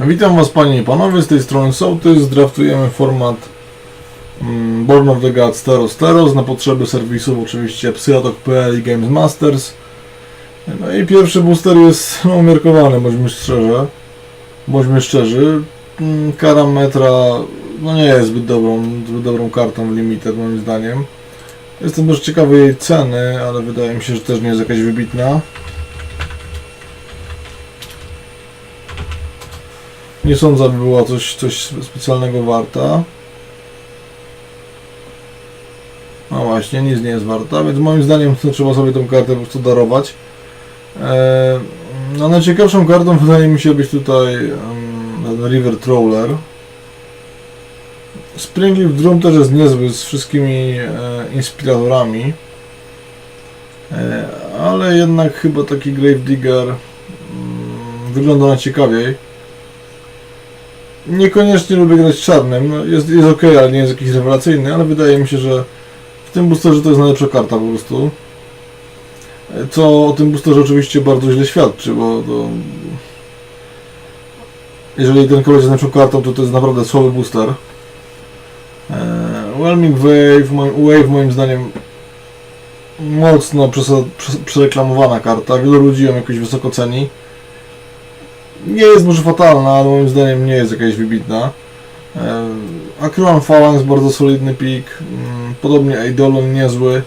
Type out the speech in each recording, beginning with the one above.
Witam Was Panie i Panowie, z tej strony Sołtys. Draftujemy format mm, Born of the Gods Steros Steros na potrzeby serwisów oczywiście Psyatok.pl i Games Masters. No i pierwszy booster jest umiarkowany, bądźmy szczerze. Bądźmy szczerzy. Mm, Kara metra no nie jest zbyt dobrą, zbyt dobrą kartą w Limited moim zdaniem. Jestem też ciekawy jej ceny, ale wydaje mi się, że też nie jest jakaś wybitna. Nie sądzę, aby była coś, coś specjalnego warta. No właśnie, nic nie jest warta, więc moim zdaniem to trzeba sobie tą kartę po prostu darować. Eee, no najciekawszą kartą wydaje mi się być tutaj um, River Trawler. Springleaf Drum też jest niezły z wszystkimi e, inspiratorami. E, ale jednak chyba taki Gravedigger mm, wygląda na ciekawiej. Niekoniecznie lubię grać czarnym, no jest, jest ok, ale nie jest jakiś rewelacyjny, ale wydaje mi się, że w tym boosterze to jest najlepsza karta po prostu. E, Co o tym boosterze oczywiście bardzo źle świadczy, bo to... Jeżeli ten koleś jest najlepszą kartą, to to jest naprawdę słaby booster. Eee, Whelming Wave, Wave moim zdaniem mocno przereklamowana karta. Wielu ludzi ją jakoś wysoko ceni. Nie jest może fatalna, ale moim zdaniem nie jest jakaś wybitna. Eee, Acrylan Phalanx bardzo solidny pik. Mm, Podobnie Eidolon niezły.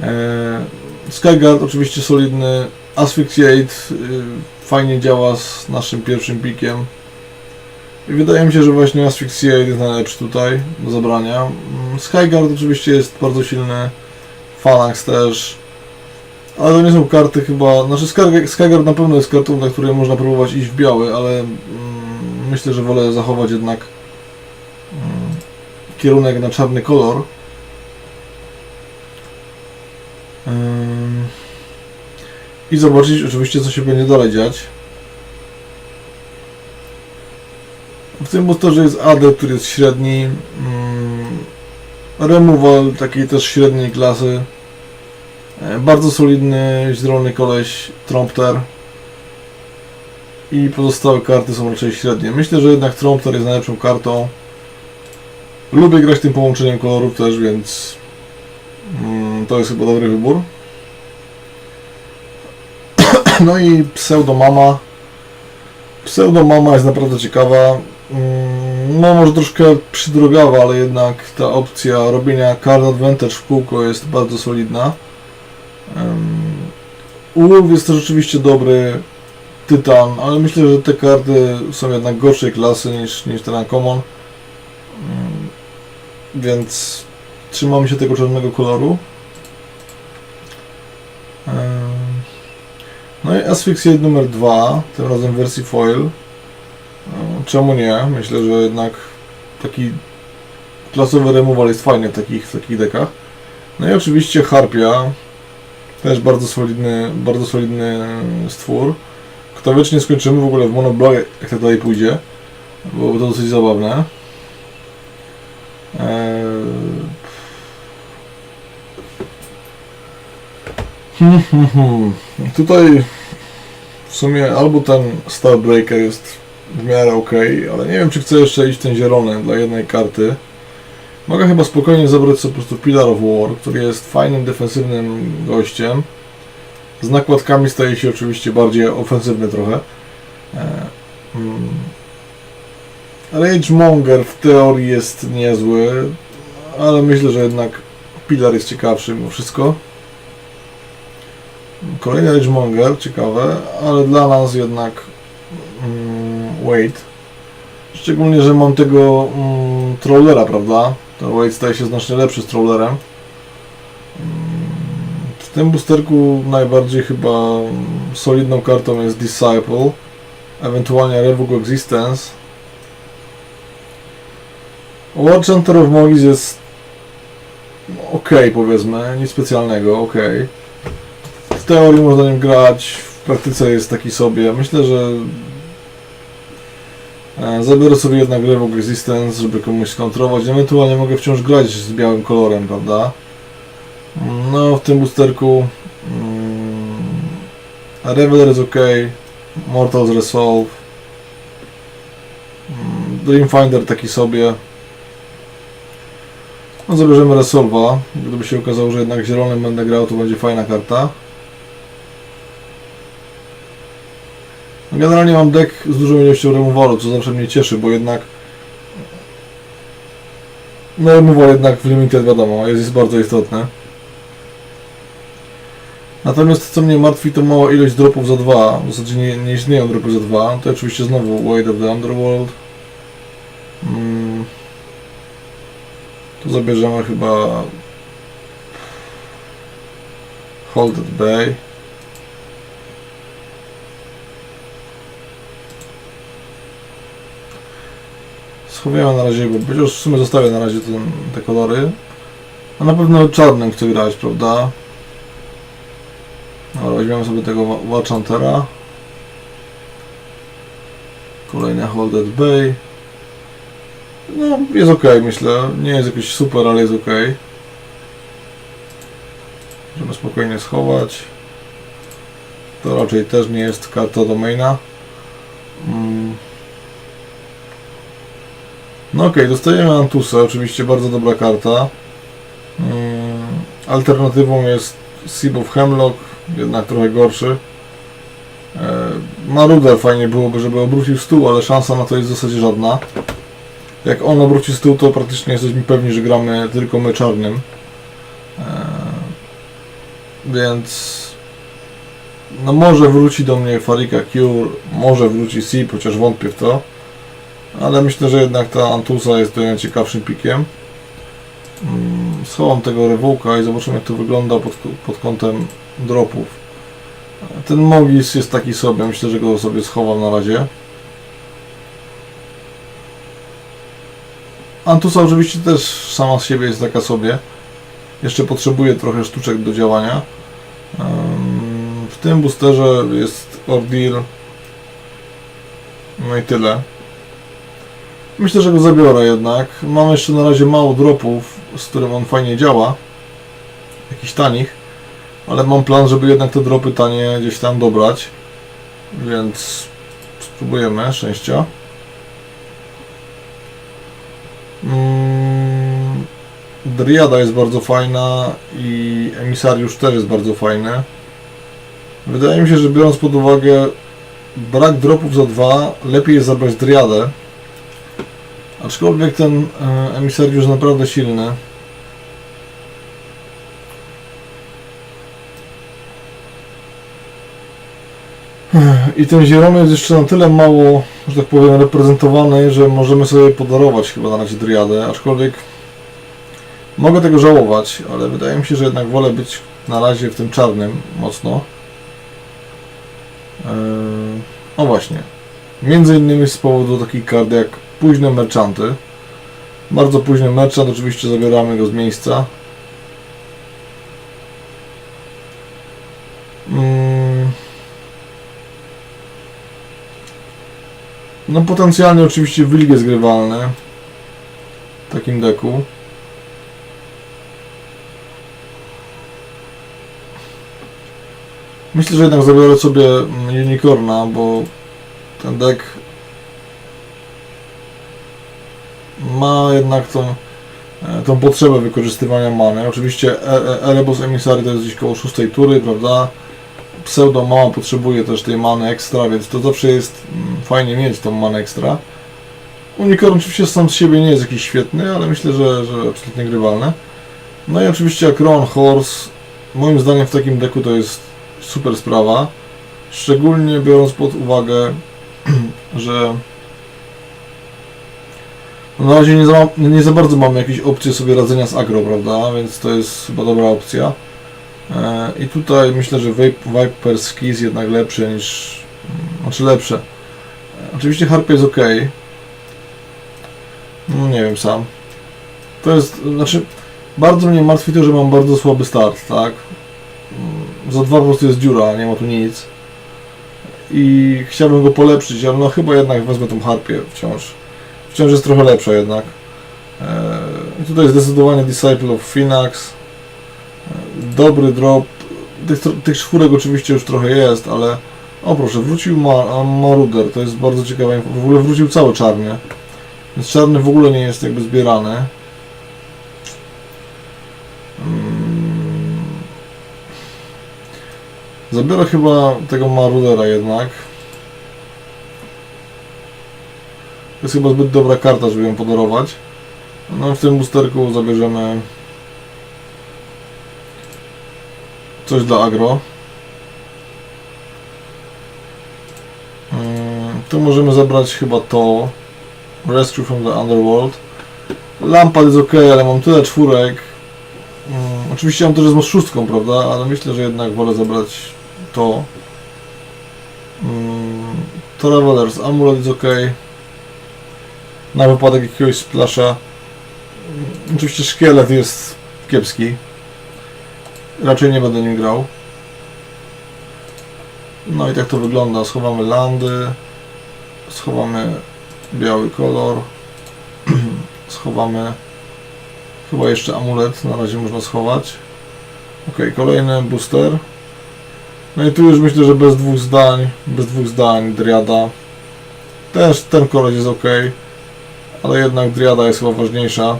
Eee, Skyguard oczywiście solidny. Asphyxiate y, fajnie działa z naszym pierwszym pikiem. I wydaje mi się, że właśnie Asphyxiate jest najlepszy tutaj do zabrania. Mm, Skyguard oczywiście jest bardzo silny. Phalanx też. Ale to nie są karty chyba... Znaczy Skyguard na pewno jest kartą, na której można próbować iść w biały, ale mm, myślę, że wolę zachować jednak mm, kierunek na czarny kolor. Ym, I zobaczyć oczywiście co się będzie dalej dziać. W tym boosterze jest AD, który jest średni. Mm, removal takiej też średniej klasy. E, Bardzo solidny, zielony koleś, Trompter. I pozostałe karty są raczej średnie. Myślę, że jednak Trompter jest najlepszą kartą. Lubię grać tym połączeniem kolorów też, więc mm, to jest chyba dobry wybór. No i Pseudomama. Pseudomama jest naprawdę ciekawa. Mm, No może troszkę przydrogawa, ale jednak ta opcja robienia card advantage w kółko jest bardzo solidna. Ulf jest to rzeczywiście dobry tytan, ale myślę, że te karty są jednak gorszej klasy niż, niż ten Uncommon. Mm, Więc trzymamy się tego czarnego koloru. No i Asphyxiate numer 2, tym razem w wersji foil. Czemu nie? Myślę, że jednak taki klasowy removal jest fajny w takich, w takich dekach. No i oczywiście Harpia, też bardzo solidny, bardzo solidny stwór. Kto wie, czy nie skończymy w ogóle w monoblock, jak to dalej pójdzie. Byłoby to dosyć zabawne. Eee... Tutaj w sumie albo ten Starbreaker jest w miarę ok, ale nie wiem czy chcę jeszcze iść ten zielony dla jednej karty. Mogę chyba spokojnie zabrać sobie po prostu Pillar of War, który jest fajnym, defensywnym gościem. Z nakładkami staje się oczywiście bardziej ofensywny trochę. E, mm. Rage Monger w teorii jest niezły, ale myślę, że jednak Pillar jest ciekawszy mimo wszystko. Kolejny Rage Monger, ciekawe, ale dla nas jednak mm, Wait. Szczególnie, że mam tego mm, Trollera, prawda? To Wade staje się znacznie lepszy z Trollerem. W tym boosterku najbardziej chyba solidną kartą jest Disciple, ewentualnie Revoke Existence. War Chanter of Mogis jest ok, powiedzmy, nic specjalnego, ok. W teorii można nim grać, w praktyce jest taki sobie. Myślę, że Zabiorę sobie jednak Revoke Resistance, żeby komuś skontrować. Ewentualnie mogę wciąż grać z białym kolorem, prawda? No, w tym boosterku mm, Reveler jest ok, Mortals Resolve. Dreamfinder taki sobie. No zabierzemy Resolva. Gdyby się okazało, że jednak zielonym będę grał, to będzie fajna karta. Generalnie mam deck z dużą ilością remowalu, co zawsze mnie cieszy, bo jednak no removal jednak w limited wiadomo, jest, jest bardzo istotny. Natomiast co mnie martwi to mała ilość dropów za dwa, w zasadzie nie, nie istnieją dropy za dwa, to oczywiście znowu Wade of the Underworld. Mm. Tu zabierzemy chyba Holded Bay. Schowujemy na razie, bo już w sumie zostawię na razie ten, te kolory. A na pewno czarnym chcę grać, prawda? Dobra, weźmiemy sobie tego Wa- Watchhuntera. Kolejny Holded Bay. No, jest ok, myślę. Nie jest jakiś super, ale jest ok. Możemy spokojnie schować. To raczej też nie jest karta do maina. Mm. No ok, dostajemy Antusa, oczywiście bardzo dobra karta. Mm. Alternatywą jest Seed of Hemlock, jednak trochę gorszy. E, Maruder fajnie byłoby, żeby obrócił stół, ale szansa na to jest w zasadzie żadna. Jak on obróci stół, to praktycznie jesteśmy pewni, że gramy tylko my czarnym. E, więc no może wróci do mnie Farika Cure, może wróci Sip, chociaż wątpię w to. Ale myślę, że jednak ta Antusa jest tutaj najciekawszym pikiem. Mm, Schowam tego rewółka i zobaczymy jak to wygląda pod, pod kątem dropów. Ten Mogis jest taki sobie, myślę, że go sobie schowam na razie. Antusa oczywiście też sama z siebie jest taka sobie. Jeszcze potrzebuje trochę sztuczek do działania. W tym boosterze jest Ordeal. No i tyle. Myślę, że go zabiorę jednak. Mam jeszcze na razie mało dropów, z którym on fajnie działa. Jakichś tanich. Ale mam plan, żeby jednak te dropy tanie gdzieś tam dobrać. Więc spróbujemy szczęścia. Mm, Driada jest bardzo fajna i emisariusz też jest bardzo fajny. Wydaje mi się, że biorąc pod uwagę brak dropów za dwa, lepiej jest zabrać Driadę. Aczkolwiek ten e, emisariusz naprawdę silny. I ten zielony jest jeszcze na tyle mało, że tak powiem, reprezentowany, że możemy sobie podarować chyba na razie Driadę, aczkolwiek mogę tego żałować, ale wydaje mi się, że jednak wolę być na razie w tym czarnym mocno. Eee, właśnie. Między innymi z powodu takich kart jak późne merchanty. Bardzo późny merchant, oczywiście zabieramy go z miejsca. Mm. No potencjalnie oczywiście Wilk jest grywalny w takim deku. Myślę, że jednak zabiorę sobie mm, Unicorna, bo ten deck ma jednak tą, e, tą potrzebę wykorzystywania many. Oczywiście E- E- Erebus Emissary to jest gdzieś koło 6 tury, prawda? Pseudo mała potrzebuje też tej many ekstra, więc to zawsze jest mm, fajnie mieć tą manę ekstra. Unicorn oczywiście sam z siebie nie jest jakiś świetny, ale myślę, że, że absolutnie grywalny. No i oczywiście Akron Horse, moim zdaniem w takim deku to jest super sprawa. Szczególnie biorąc pod uwagę, że na razie nie za, nie za bardzo mamy jakieś opcje sobie radzenia z agro, prawda? Więc to jest chyba dobra opcja. E, I tutaj myślę, że Viper Ski jest jednak lepszy niż... Znaczy lepsze. E, Oczywiście Harpy jest ok. No nie wiem sam. To jest... Znaczy... Bardzo mnie martwi to, że mam bardzo słaby start, tak? Za dwa po prostu jest dziura, nie ma tu nic. I chciałbym go polepszyć, ale no chyba jednak wezmę tą harpię wciąż. Wciąż jest trochę lepsza jednak. Eee, i tutaj zdecydowanie Disciple of Finax. Eee, dobry drop. Tych, tych czwórek oczywiście już trochę jest, ale o proszę, wrócił Ma- Maruder, to jest bardzo ciekawe. W ogóle wrócił cały czarny. Więc czarny w ogóle nie jest jakby zbierany. Mm. Zabiorę chyba tego Marudera jednak. To jest chyba zbyt dobra karta, żeby ją podarować. No w tym boosterku zabierzemy coś dla agro. Mm, Tu możemy zabrać chyba to. Rescue from the Underworld. Lampad jest ok, ale mam tyle czwórek. Mm, oczywiście on też z szóstką, prawda? Ale myślę, że jednak wolę zabrać to. Mm, Travelers, Amulet jest ok. Na wypadek jakiegoś splasha. Mm, Oczywiście szkielet jest kiepski. Raczej nie będę nim grał. No i tak to wygląda. Schowamy landy. Schowamy biały kolor. schowamy chyba jeszcze amulet. Na razie można schować. Ok, kolejny booster. No i tu już myślę, że bez dwóch zdań, bez dwóch zdań Driada. Też ten kolor jest ok, ale jednak Driada jest chyba ważniejsza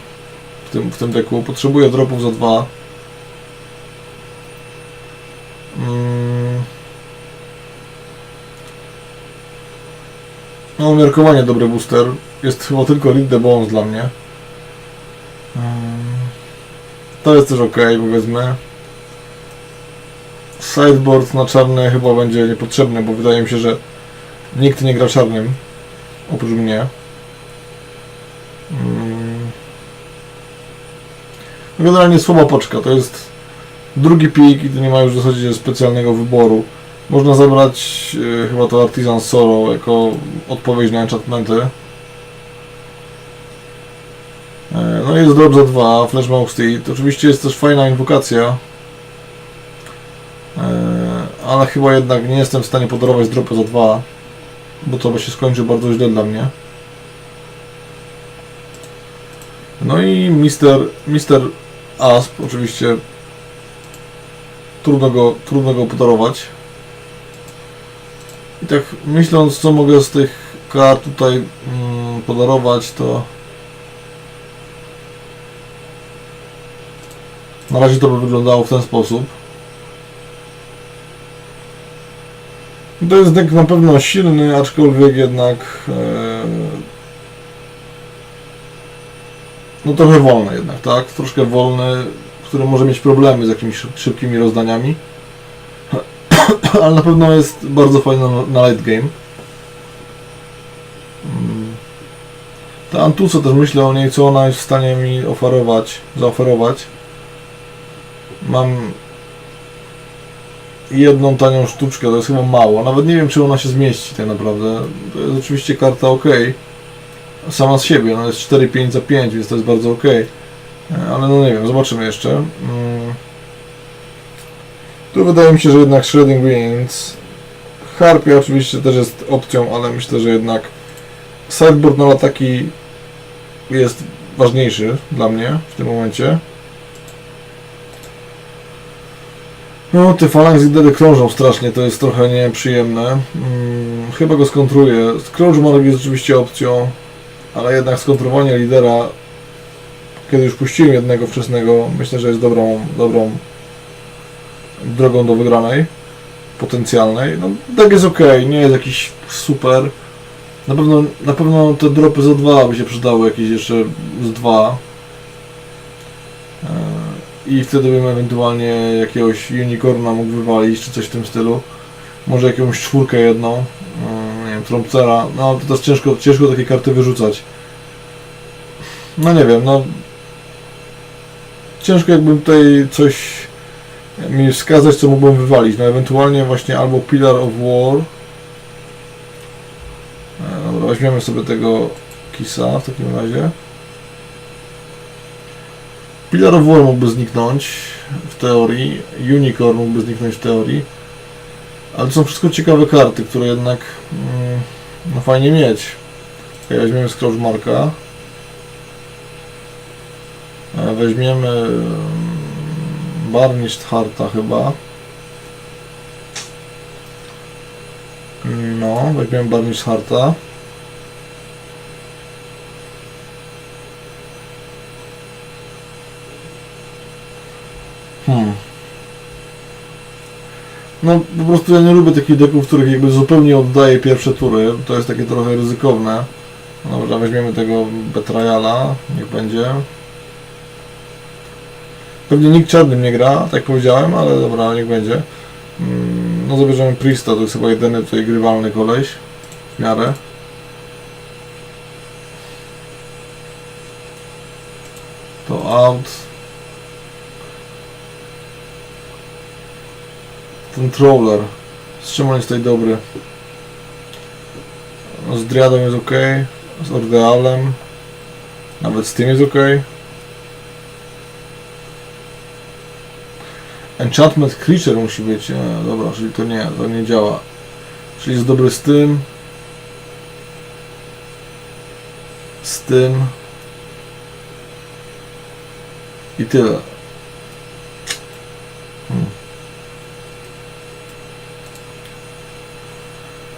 w tym, w tym deku. Potrzebuję dropów za dwa. Mm. No, umiarkowanie dobry booster. Jest chyba tylko Lead the Bones dla mnie. Mm. To jest też ok, powiedzmy. Sideboard na czarny chyba będzie niepotrzebny, bo wydaje mi się, że nikt nie gra czarnym. Oprócz mnie. Generalnie słaba poczka. To jest drugi pik i tu nie ma już w zasadzie specjalnego wyboru. Można zabrać e, chyba to Artisan Sorrow jako odpowiedź na enchantmenty. E, no jest drop za 2, Flash Mouse Steed. Oczywiście jest też fajna inwokacja. E, ale chyba jednak nie jestem w stanie podarować dropu za 2, bo to by się skończy bardzo źle dla mnie. No i Mister, Mister Asp, oczywiście trudno go, trudno go podarować. I tak myśląc, co mogę z tych kart tutaj mm, podarować, to na razie to by wyglądało w ten sposób. I To jest deck na pewno silny, aczkolwiek jednak e, no trochę wolny jednak, tak? Troszkę wolny, który może mieć problemy z jakimiś szyb- szybkimi rozdaniami. Ale na pewno jest bardzo fajny na, late game. Mm. Ta Antusa też myślę o niej, co ona jest w stanie mi oferować, zaoferować. Mam jedną tanią sztuczkę, to jest chyba mało. Nawet nie wiem, czy ona się zmieści tak naprawdę. To jest oczywiście karta ok. Sama z siebie, no jest 4-5 za 5, więc to jest bardzo ok. Ale no nie wiem, zobaczymy jeszcze. Mm. Tu wydaje mi się, że jednak Shredding Winds. Harpia oczywiście też jest opcją, ale myślę, że jednak sideboard na ataki jest ważniejszy dla mnie w tym momencie. No, te falangs lidery krążą strasznie, to jest trochę nieprzyjemne. Hmm, chyba go skontruję. Mark jest oczywiście opcją, ale jednak skontrowanie lidera, kiedy już puściłem jednego wczesnego, myślę, że jest dobrą, dobrą drogą do wygranej, potencjalnej. No, tak jest ok, nie jest jakiś super. Na pewno, na pewno te dropy za dwa by się przydały, jakieś jeszcze z dwa. Eee, I wtedy bym ewentualnie jakiegoś unicorna mógł wywalić, czy coś w tym stylu. Może jakąś czwórkę jedną, eee, nie wiem, Trompcera. No to też ciężko, ciężko takie karty wyrzucać. No nie wiem, no... Ciężko jakbym tutaj coś mi wskazać, co mógłbym wywalić. No ewentualnie właśnie albo Pillar of War. E, Dobra, weźmiemy sobie tego Kisa w takim razie. Pillar of War mógłby zniknąć w teorii. Unicorn mógłby zniknąć w teorii. Ale to są wszystko ciekawe karty, które jednak mm, no fajnie mieć. Okay, weźmiemy Scrooge Marka. E, Weźmiemy mm, Barnished Harta chyba. No, weźmiemy Barnished Harta. No po prostu ja nie lubię takich deków, w których jakby zupełnie oddaję pierwsze tury. To jest takie trochę ryzykowne. No dobra, weźmiemy tego Betrayala, niech będzie. Pewnie nikt czarnym nie gra, tak powiedziałem, ale dobra, niech będzie. Mm, No zabierzemy Priesta, to jest chyba jedyny tutaj grywalny koleś. W miarę. To out. Ten Troller. Z czym on jest tutaj dobry? No, z Driadą jest ok. Z Ordealem. Nawet z tym jest ok. Enchantment Creature musi być. E, dobra, czyli to nie, to nie działa. Czyli jest dobry z tym. Z tym. I tyle. Hmm.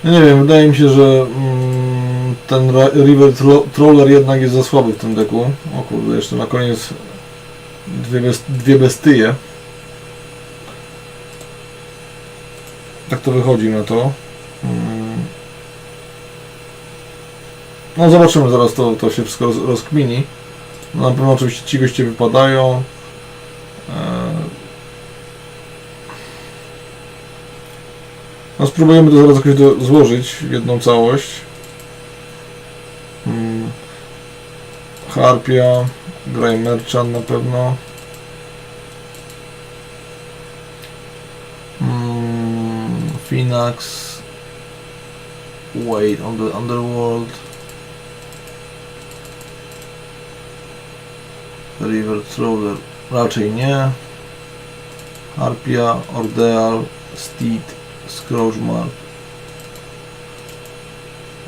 No nie wiem, wydaje mi się, że mm, ten River Tro- Troller jednak jest za słaby w tym deku. O kurde, jeszcze na koniec dwie, dwie bestie. Tak to wychodzi na to. Mm. No zobaczymy zaraz, to, to się wszystko roz, rozkmini. No, na pewno oczywiście ci goście wypadają. Eee. No spróbujemy to zaraz jakoś do, złożyć w jedną całość. Mm. Harpia, Grey Merchant na pewno. Mm, Finax. Wait on the Underworld. River Troller. Raczej nie. Harpia, Ordeal, Steed, Scroogemark.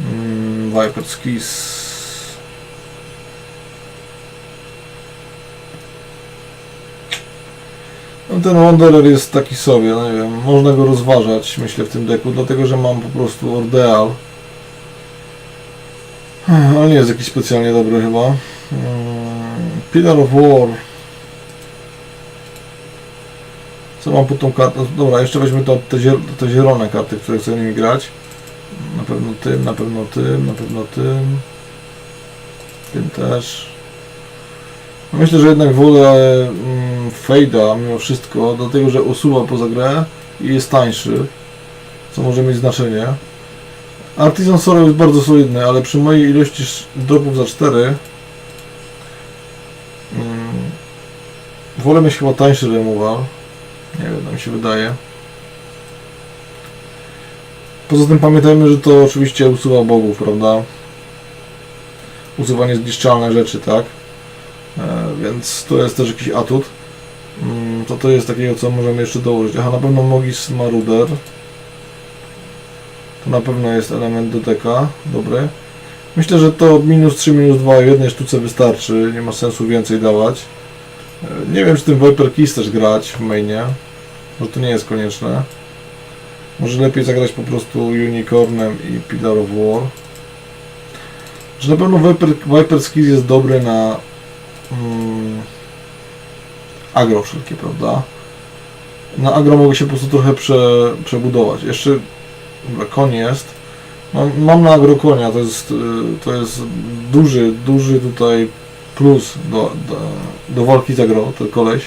Mm, Viper's Kiss. No ten Wanderer jest taki sobie, no nie wiem, można go rozważać, myślę, w tym deku, dlatego, że mam po prostu Ordeal. Hmm, Ale nie jest jakiś specjalnie dobry chyba. Mm, Pillar of War. Co mam pod tą kartą? Dobra, jeszcze weźmy to, te, te zielone karty, które chcę nimi grać. Na pewno tym, na pewno tym, na pewno tym. Tym też. No Myślę, że jednak wolę mm, Fade'a mimo wszystko, dlatego że usuwa poza grę i jest tańszy, co może mieć znaczenie. Artisan Sorrow jest bardzo solidny, ale przy mojej ilości dropów za 4 mm, wolę mieć chyba tańszy removal. Nie wiem, tak mi się wydaje. Poza tym pamiętajmy, że to oczywiście usuwa bogów, prawda? Usuwa niezniszczalne rzeczy, tak? E, więc to jest też jakiś atut. Mm, to to jest takiego, co możemy jeszcze dołożyć. Aha, na pewno Mogis Maruder. To na pewno jest element do deka, dobry. Myślę, że to minus 3, minus 2 w jednej sztuce wystarczy, nie ma sensu więcej dawać. E, Nie wiem, czy tym Viper Keys też grać w mainie, bo to nie jest konieczne. Może lepiej zagrać po prostu Unicornem i Pillar of War. Że na pewno Viper, Viper jest dobry na mm, agro wszelkie, prawda? Na agro mogę się po prostu trochę prze, przebudować. Jeszcze koń jest. Mam, mam na agro konia, to jest, y, to jest duży, duży tutaj plus do, do, do walki z agro, ten koleś.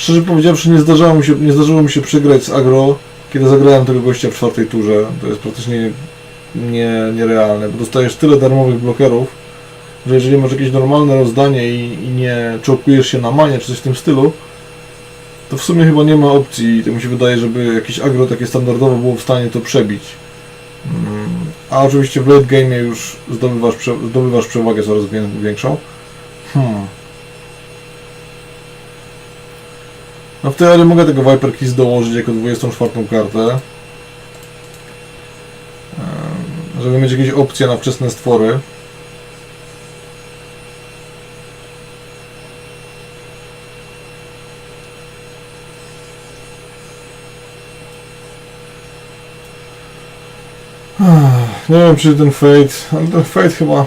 Szczerze powiedziawszy, nie zdarzało mi się, nie zdarzyło mi się przegrać z agro, kiedy zagrałem tego gościa w czwartej turze. To jest praktycznie nie, nierealne, bo dostajesz tyle darmowych blokerów, że jeżeli masz jakieś normalne rozdanie i, i nie czołkujesz się na manie czy coś w tym stylu, to w sumie chyba nie ma opcji, to mi się wydaje, żeby jakieś agro takie standardowe było w stanie to przebić. Mm, A oczywiście w late game już zdobywasz, zdobywasz przewagę coraz wię- większą. Hmm. No w teorii mogę tego Viper Keys dołożyć jako 24 kartę. Żeby mieć jakieś opcje na wczesne stwory. Nie wiem czy ten Fate, ale ten Fate chyba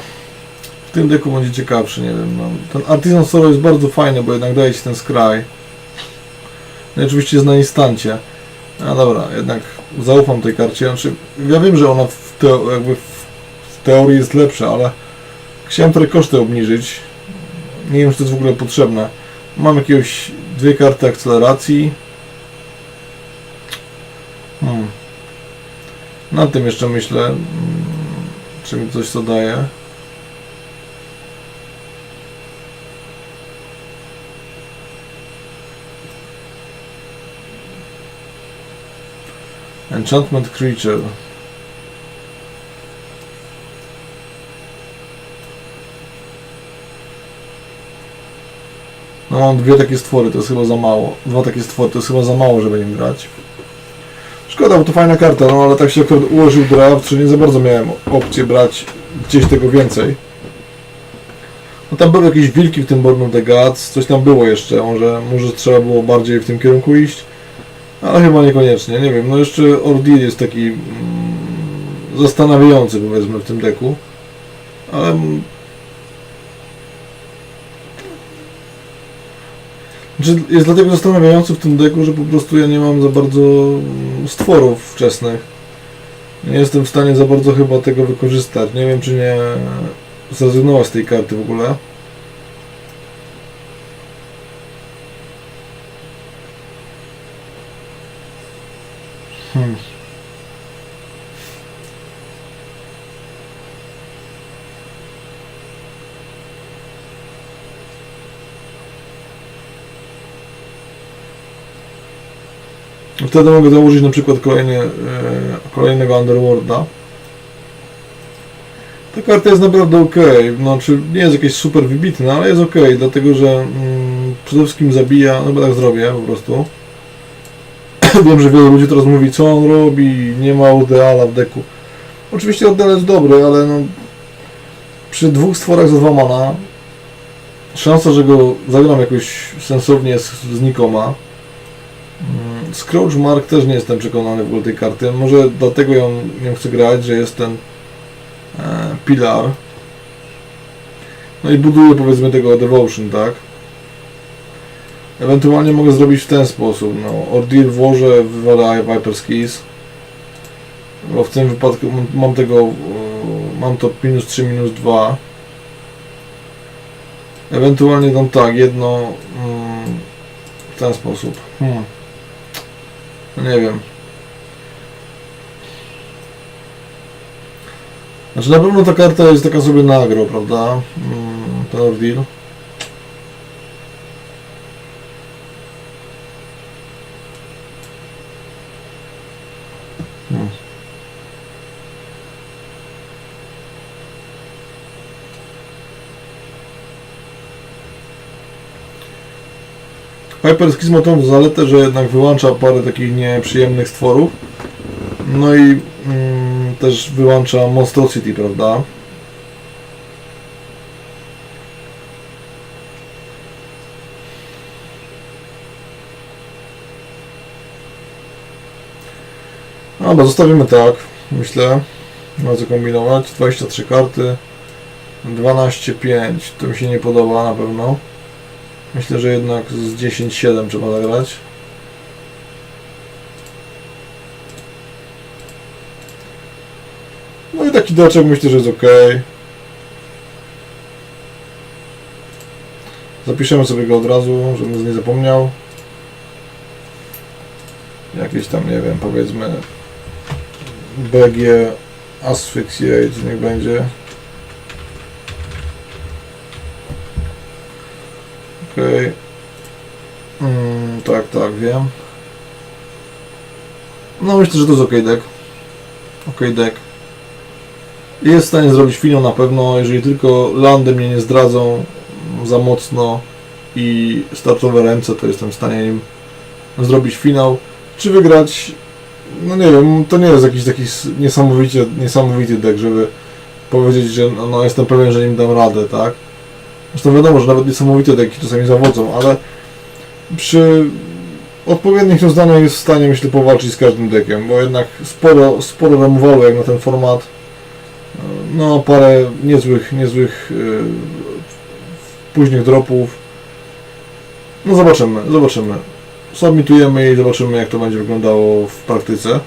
w tym deku będzie ciekawszy, nie wiem. No. Ten Artisan Sorrow jest bardzo fajny, bo jednak daje ci ten skraj. No i oczywiście jest na instancie. A dobra, jednak zaufam tej karcie. Znaczy, ja wiem, że ona w, teo, jakby w, teorii jest lepsza, ale chciałem trochę koszty obniżyć. Nie wiem, czy to jest w ogóle potrzebne. Mam jakiegoś dwie karty akceleracji. Hmm. Nad tym jeszcze myślę, mm, czy mi coś co daje. Enchantment Creature. No mam dwie takie stwory, to jest chyba za mało. Dwa takie stwory, to jest chyba za mało, żeby nim grać. Szkoda, bo to fajna karta, no ale tak się akurat ułożył draft, że nie za bardzo miałem opcję brać gdzieś tego więcej. No tam były jakieś wilki w tym Born of the Gods, coś tam było jeszcze, może, może trzeba było bardziej w tym kierunku iść. Ale chyba niekoniecznie, nie wiem. No jeszcze Ordeal jest taki mm, zastanawiający powiedzmy w tym deku. Ale mm, znaczy, jest dlatego zastanawiający w tym deku, że po prostu ja nie mam za bardzo mm, stworów wczesnych. Nie jestem w stanie za bardzo chyba tego wykorzystać. Nie wiem czy nie zrezygnować z tej karty w ogóle. Wtedy mogę założyć na przykład e, kolejnego Underworlda. Ta karta jest naprawdę ok, znaczy nie jest jakieś super wybitna, ale jest ok, dlatego że mm, przede wszystkim zabija, no bo tak zrobię po prostu. Wiem, że wielu ludzi teraz mówi, co on robi, nie ma Odeala w deku. Oczywiście Odeal jest dobry, ale no, przy dwóch stworach za dwa mana szansa, że go zagram jakoś sensownie jest znikoma. Mm, Scrooge Mark też nie jestem przekonany w ogóle tej karty. Może dlatego ją nie chcę grać, że jest ten e, Pilar. No i buduję powiedzmy tego Devotion, tak? Ewentualnie mogę zrobić w ten sposób, no, Ordeal włożę, wywalę Viper's Keys, bo w tym wypadku mam- mam tego, e, mam to minus 3, minus 2. Ewentualnie dam tak, jedno mm, w ten sposób. Hmm. No nie wiem. Znaczy na pewno ta karta jest taka sobie na agro, prawda? Mm, ten Ordeal. Hyperskiz ma tą zaletę, że jednak wyłącza parę takich nieprzyjemnych stworów. No i mm, też wyłącza Monstrosity, prawda? Dobra, zostawimy tak, myślę. Ma kombinować. 23 karty. 12-5. To mi się nie podoba na pewno. Myślę, że jednak z 10-7 trzeba zagrać. No i taki daczek myślę, że jest ok. Zapiszemy sobie go od razu, żebym nie zapomniał. Jakieś tam, nie wiem, powiedzmy BG Asphyxiate niech będzie. Okej. Mm, tak, tak, wiem. No myślę, że to jest ok deck. Ok deck. Jest w stanie zrobić finał na pewno, jeżeli tylko landy mnie nie zdradzą za mocno i startowe ręce, to jestem w stanie im zrobić finał. Czy wygrać? No nie wiem, to nie jest jakiś taki niesamowicie, niesamowity deck, żeby powiedzieć, że no, no jestem pewien, że im dam radę, tak? Zresztą wiadomo, że nawet niesamowite deki czasami zawodzą, ale przy odpowiednich rozwiązaniach jest w stanie, myślę, powalczyć z każdym dekiem, bo jednak sporo, sporo remowalu jak na ten format. No, parę niezłych, niezłych yy, późnych dropów. No zobaczymy, zobaczymy. submitujemy i zobaczymy jak to będzie wyglądało w praktyce.